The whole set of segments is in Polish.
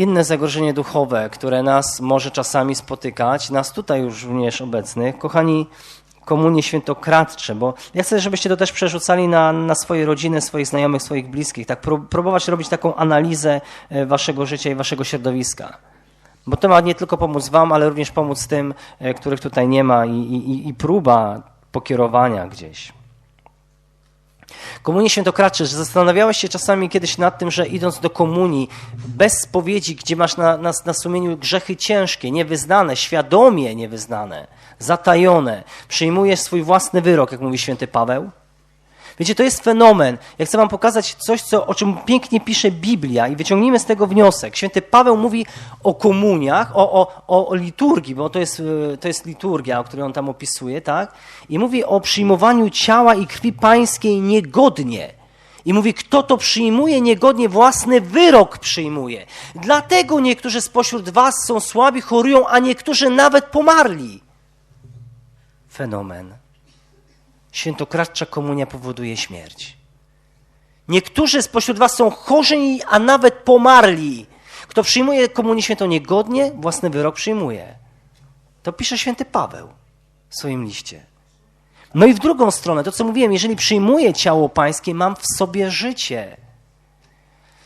inne zagrożenie duchowe, które nas może czasami spotykać, nas tutaj już również obecnych. Kochani, komunie świętokradcze, bo ja chcę, żebyście to też przerzucali na, na swoje rodziny, swoich znajomych, swoich bliskich, tak próbować robić taką analizę e, waszego życia i waszego środowiska. Bo to ma nie tylko pomóc wam, ale również pomóc tym, e, których tutaj nie ma i, i, i próba pokierowania gdzieś. Komunie świętokracze, że zastanawiałeś się czasami kiedyś nad tym, że idąc do komunii bez spowiedzi, gdzie masz na, na, na sumieniu grzechy ciężkie, niewyznane, świadomie niewyznane, zatajone, przyjmujesz swój własny wyrok, jak mówi święty Paweł? Wiecie, to jest fenomen. Ja chcę wam pokazać coś, co, o czym pięknie pisze Biblia i wyciągnijmy z tego wniosek. Święty Paweł mówi o komuniach, o, o, o liturgii, bo to jest, e, to jest liturgia, o której on tam opisuje, tak? I mówi o przyjmowaniu ciała i krwi pańskiej niegodnie. I mówi, kto to przyjmuje niegodnie, własny wyrok przyjmuje. Dlatego niektórzy spośród was są słabi, chorują, a niektórzy nawet pomarli. Fenomen świętokradcza komunia powoduje śmierć. Niektórzy spośród was są chorzy, a nawet pomarli. Kto przyjmuje komunię świętą niegodnie, własny wyrok przyjmuje. To pisze święty Paweł w swoim liście. No i w drugą stronę, to co mówiłem, jeżeli przyjmuję ciało pańskie, mam w sobie życie.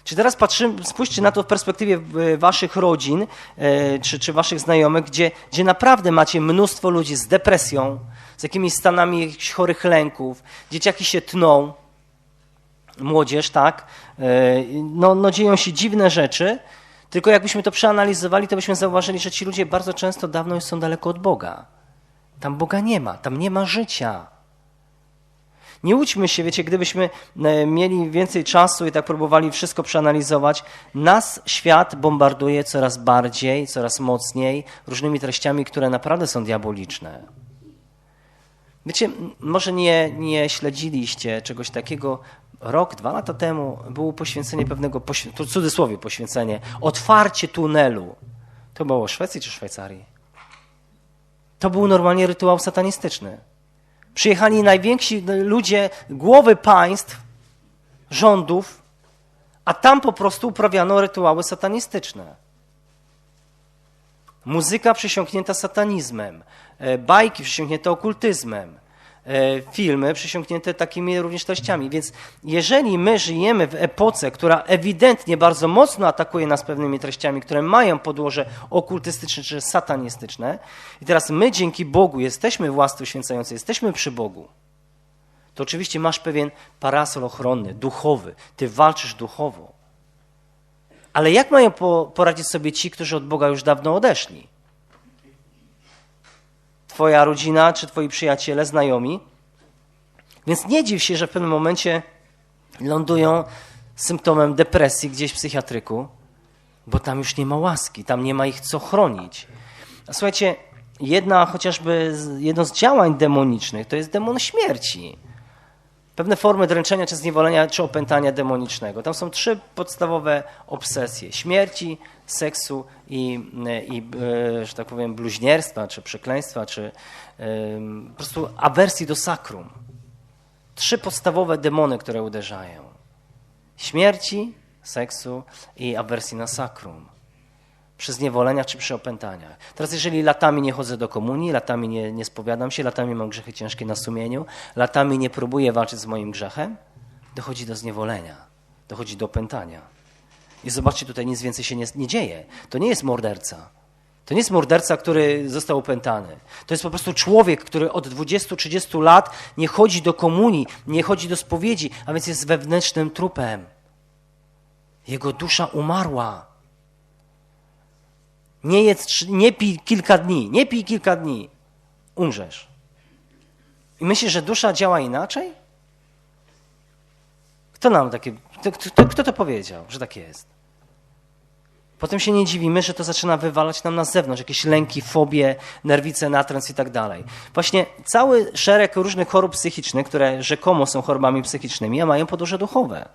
Czy teraz patrzymy, spójrzcie na to w perspektywie e, waszych rodzin e, czy, czy waszych znajomych, gdzie, gdzie naprawdę macie mnóstwo ludzi z depresją, z jakimiś stanami jakichś chorych lęków, dzieciaki się tną, młodzież, tak, e, no, no dzieją się dziwne rzeczy, tylko jakbyśmy to przeanalizowali, to byśmy zauważyli, że ci ludzie bardzo często dawno już są daleko od Boga. Tam Boga nie ma, tam nie ma życia. Nie łudźmy się, wiecie, gdybyśmy e, mieli więcej czasu i tak próbowali wszystko przeanalizować, nas świat bombarduje coraz bardziej, coraz mocniej różnymi treściami, które naprawdę są diaboliczne. Wiecie, może nie, nie śledziliście czegoś takiego. Rok, dwa lata temu było poświęcenie pewnego, w cudzysłowie poświęcenie, otwarcie tunelu. To było w Szwecji czy Szwajcarii? To był normalnie rytuał satanistyczny. Przyjechali najwięksi ludzie, głowy państw, rządów, a tam po prostu uprawiano rytuały satanistyczne. Muzyka przesiąknięta satanizmem, e, bajki przesiąknięte okultyzmem, filmy przesiąknięte takimi również treściami. Więc jeżeli my żyjemy w epoce, która ewidentnie bardzo mocno atakuje nas pewnymi treściami, które mają podłoże okultystyczne czy satanistyczne, i teraz my dzięki Bogu jesteśmy własne święcające, jesteśmy przy Bogu, to oczywiście masz pewien parasol ochronny, duchowy. Ty walczysz duchowo. Ale jak mają poradzić sobie ci, którzy od Boga już dawno odeszli? Twoja rodzina, czy twoi przyjaciele, znajomi? Więc nie dziw się, że w pewnym momencie lądują symptomem depresji gdzieś w psychiatryku, bo tam już nie ma łaski, tam nie ma ich co chronić. A słuchajcie, jedna chociażby, jedno z działań demonicznych to jest demon śmierci pewne formy dręczenia, czy zniewolenia, czy opętania demonicznego. Tam są trzy podstawowe obsesje: śmierci, seksu i, i e, że tak powiem, bluźnierstwa, czy przekleństwa, czy po prostu awersji do sakrum. Trzy podstawowe demony, które uderzają: śmierci, seksu i awersji na sakrum przy zniewoleniach czy przy opętaniach. Teraz jeżeli latami nie chodzę do komunii, latami nie, nie spowiadam się, latami mam grzechy ciężkie na sumieniu, latami nie próbuję walczyć z moim grzechem, dochodzi do zniewolenia, dochodzi do opętania. I zobaczcie, tutaj nic więcej się nie, nie dzieje. To nie jest morderca. To nie jest morderca, który został opętany. To jest po prostu człowiek, który od 20-30 lat nie chodzi do komunii, nie chodzi do spowiedzi, a więc jest wewnętrznym trupem. Jego dusza umarła. Nie, jedz, nie pij kilka dni, nie pij kilka dni, umrzesz. I myślisz, że dusza działa inaczej? Kto nam takie, kto, kto, kto to powiedział, że tak jest? Potem się nie dziwimy, że to zaczyna wywalać nam na zewnątrz, jakieś lęki, fobie, nerwice, natręt i tak dalej. Właśnie cały szereg różnych chorób psychicznych, które rzekomo są chorobami psychicznymi, a mają podłoże duchowe.